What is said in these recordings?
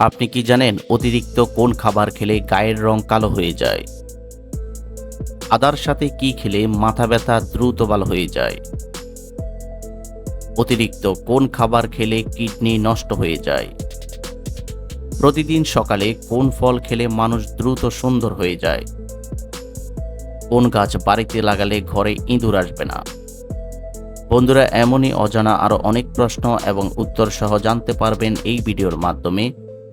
আপনি কি জানেন অতিরিক্ত কোন খাবার খেলে গায়ের রং কালো হয়ে যায়? আদার সাথে কি খেলে মাথা ব্যথা দ্রুত ভালো হয়ে যায়? অতিরিক্ত কোন খাবার খেলে কিডনি নষ্ট হয়ে যায়? প্রতিদিন সকালে কোন ফল খেলে মানুষ দ্রুত সুন্দর হয়ে যায়? কোন গাছ বাড়িতে লাগালে ঘরে ইঁদুর আসবে না? বন্ধুরা, এমনই অজানা আরও অনেক প্রশ্ন এবং উত্তর সহ জানতে পারবেন এই ভিডিওর মাধ্যমে।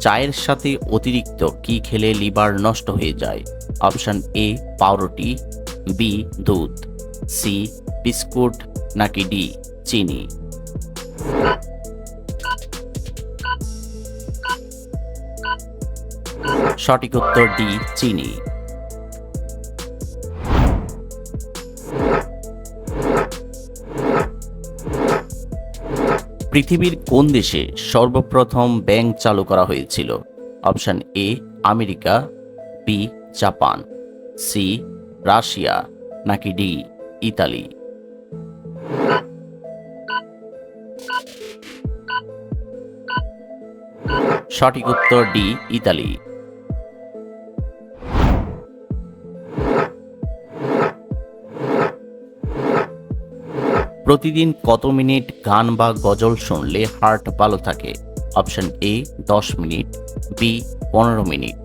চায়ের সাথে অতিরিক্ত কি খেলে লিভার নষ্ট হয়ে যায়? অপশান এ পাউরুটি বি দুধ সি বিস্কুট, নাকি ডি চিনি? সঠিক উত্তর ডি চিনি। পৃথিবীর কোন দেশে সর্বপ্রথম ব্যাংক চালু করা হয়েছিল? Option A, America, B, Japan, C, Russia, নাকি ডি, ইতালি? সঠিক উত্তর ডি, ইতালি। প্রতিদিন কত মিনিট গান বা গজল শুনলে হার্ট ভালো থাকে? অপশন এ দশ মিনিট বি পনেরো মিনিট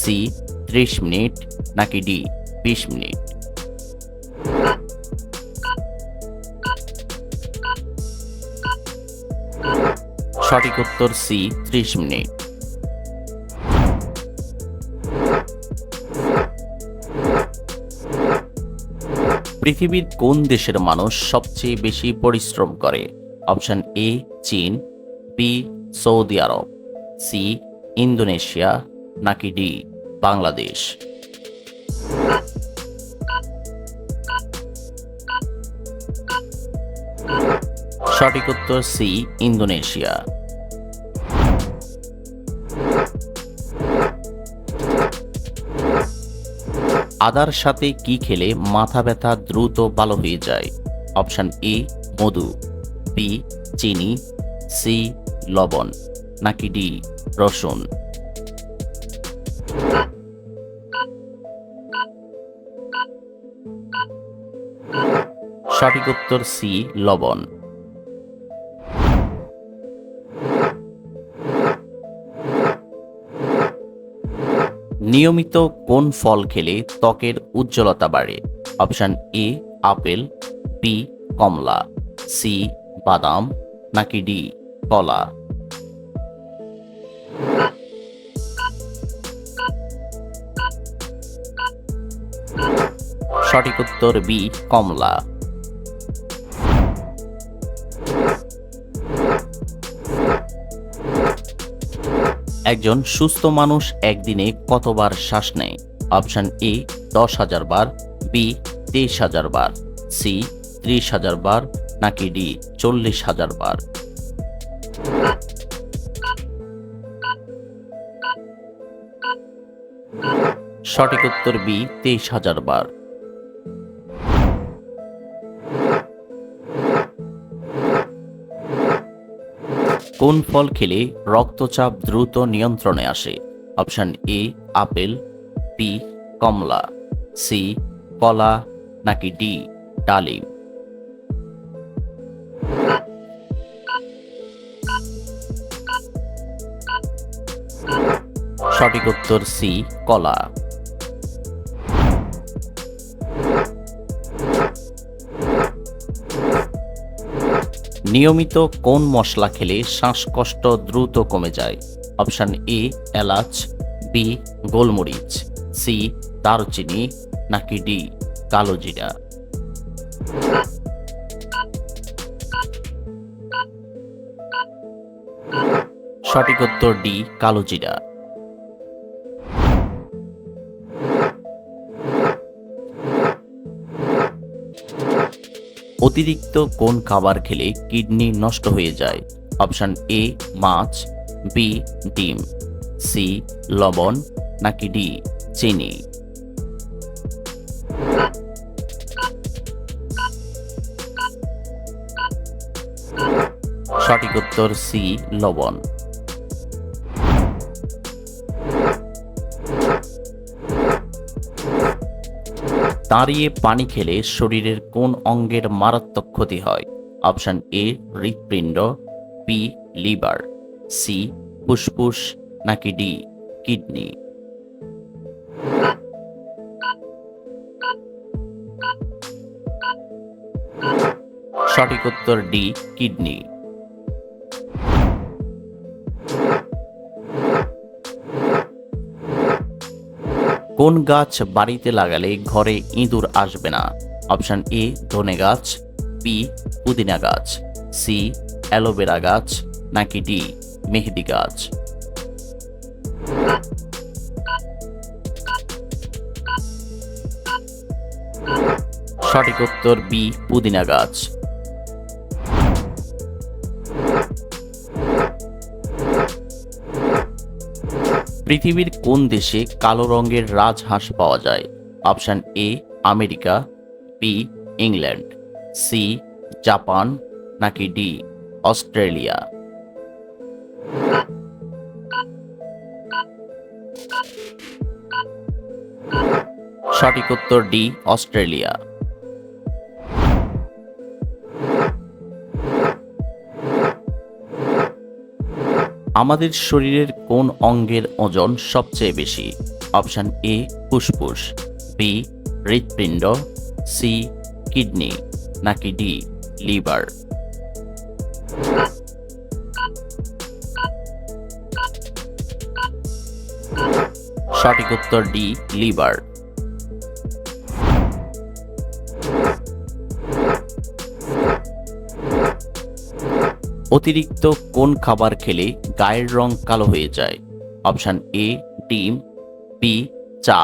সি ত্রিশ মিনিট, নাকি ডি বিশ মিনিট? সঠিক উত্তর সি ত্রিশ মিনিট। পৃথিবীর কোন দেশের মানুষ সবচেয়ে বেশি পরিশ্রম করে? অপশন এ, চীন, বি, সৌদি আরব, সি, ইন্দোনেশিয়া, নাকি ডি, বাংলাদেশ? সঠিক উত্তর সি, ইন্দোনেশিয়া। আদার সাথে কি খেলে মাথা ব্যথা দ্রুত ভালো হয়ে যায়? অপশন এ, মধু। বি চিনি। সি লবণ। নাকি ডি রসুন। সঠিক উত্তর সি লবণ। নিয়মিত কোন ফল খেলে ত্বকের উজ্জ্বলতা বাড়ে? অপশন এ, আপেল, বি, কমলা, সি, বাদাম, নাকি ডি, কলা? সঠিক উত্তর বি, কমলা। একজন সুস্থ মানুষ একদিনে কতবার শ্বাস নেয়? অপশন এ, দশ হাজার বার, বি, তেইশ হাজার বার, সি, ত্রিশ হাজার বার, নাকি ডি, চল্লিশ হাজার বার। সঠিক উত্তর বি, তেইশ হাজার বার। কোন ফল খেলে রক্তচাপ দ্রুত নিয়ন্ত্রণে আসে? অপশন এ, আপেল, বি, কমলা, সি, কলা, নাকি ডি, ডালিম? সঠিক উত্তর সি, কলা। নিয়মিত কোন মশলা খেলে শ্বাসকষ্ট দ্রুত কমে যায়? অপশন এ, এলাচ, বি, গোলমরিচ, সি, দারুচিনি, নাকি ডি, কালো জিরা? সঠিক উত্তর ডি, কালো জিরা। অতিরিক্ত কোন খাবার খেলে কিডনি নষ্ট হয়ে যায়? অপশান এ, মাছ, বি, ডিম, সি, লবণ, নাকি ডি, চিনি? সঠিক উত্তর সি, লবণ। দাঁড়িয়ে পানি খেলে শরীরের কোন অঙ্গের মারাত্মক ক্ষতি হয়? অপশান এ, হৃৎপিণ্ড বি লিভার সি ফুসফুস, নাকি ডি কিডনি? সঠিক উত্তর ডি কিডনি। কোন গাছ বাড়িতে লাগালে ঘরে ইঁদুর আসবে না। অপশন এ, ধনে গাছ বি পুদিনা গাছ সি অ্যালোভেরা গাছ, নাকি ডি মেহেদি গাছ। সঠিক উত্তর বি পুদিনা গাছ। পৃথিবীর কোন দেশে কালো রঙের রাজহাঁস পাওয়া যায়? Option A, America, B, England, C, Japan, নাকি ডি, অস্ট্রেলিয়া? সঠিক উত্তর ডি, অস্ট্রেলিয়া। আমাদের শরীরের কোন অঙ্গের ওজন সবচেয়ে বেশি? অপশান এ, ফুসফুস, বি, হৃৎপিণ্ড, সি, কিডনি, নাকি ডি, লিভার? সঠিক উত্তর ডি, লিভার। অতিরিক্ত কোন খাবার খেলে গায়ের রং কালো হয়ে যায়? অপশান এ, ডিম, বি, চা,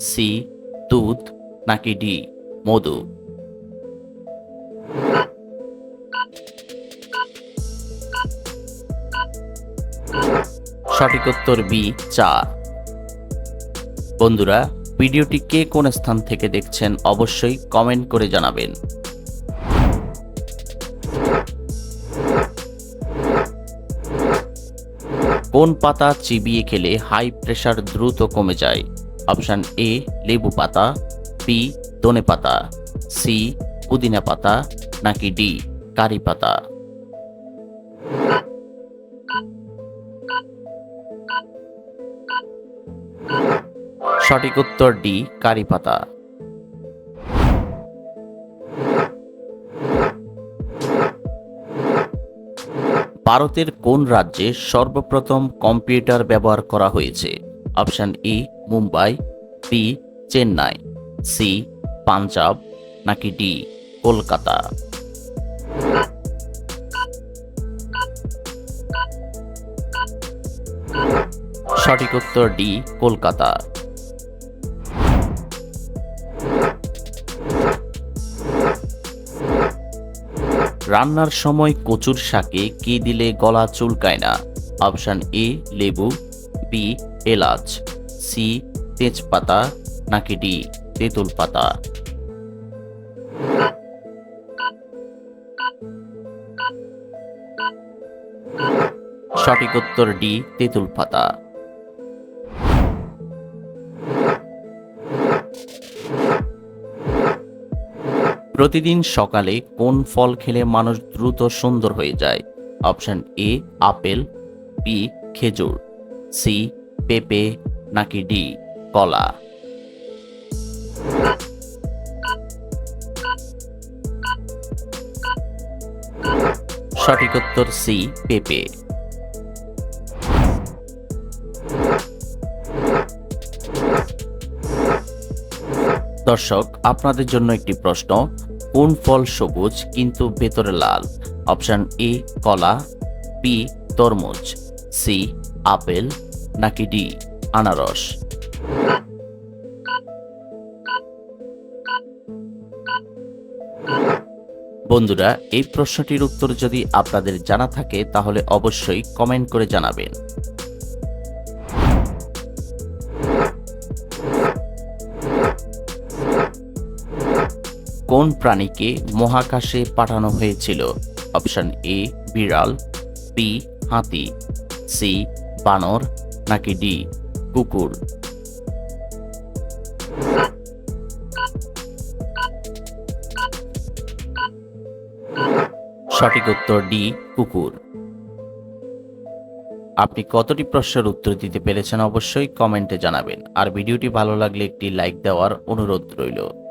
সি, দুধ, নাকি ডি, মধু? সঠিক উত্তর বি, চা। বন্ধুরা, ভিডিওটি কে কোন স্থান থেকে দেখছেন অবশ্যই কমেন্ট করে জানাবেন। কোন পাতা চিবিয়ে খেলে হাই প্রেশার দ্রুত কমে যায়? অপশান এ লেবু পাতা বি ধনে পাতা সি পুদিনা পাতা, নাকি ডি কারি পাতা? সঠিক উত্তর ডি কারি পাতা। ভারতের কোন রাজ্যে সর্বপ্রথম কম্পিউটার ব্যবহার করা হয়েছে? Option E Mumbai B Chennai C Punjab, নাকি ডি কলকাতা? সঠিক উত্তর ডি কলকাতা। রান্নার সময় কচুর শাকে কি দিলে গলা চুলকায় না? অপশান এ, লেবু, বি, এলাচ, সি, তেজপাতা, নাকি ডি, তেঁতুল পাতা? সঠিক উত্তর ডি, তেঁতুল পাতা। প্রতিদিন সকালে কোন ফল খেলে মানুষ দ্রুত সুন্দর হয়ে যায়? অপশন এ, আপেল, বি, খেজুর, সি, পেঁপে নাকি ডি, কলা। সঠিক উত্তর সি, পেঁপে। দর্শক, আপনাদের জন্য একটি প্রশ্ন। কোন ফল সবুজ, কিন্তু ভেতরে লাল? অপশন এ, কলা, বি, তরমুজ, সি, আপেল, নাকি ডি, আনারস? বন্ধুরা, এই প্রশ্নটির উত্তর যদি আপনাদের জানা থাকে, তাহলে অবশ্যই কমেন্ট করে জানাবেন। কোন প্রাণীকে মহাকাশে পাঠানো হয়েছিল? অপশন এ, বিড়াল, বি, হাতি, সি, বানর, নাকি ডি, কুকুর? সঠিক উত্তর ডি, কুকুর। আপনি কতটি প্রশ্নের উত্তর দিতে পেরেছেন অবশ্যই কমেন্টে জানাবেন। আর ভিডিওটি ভালো লাগলে একটি লাইক দেওয়ার অনুরোধ রইল।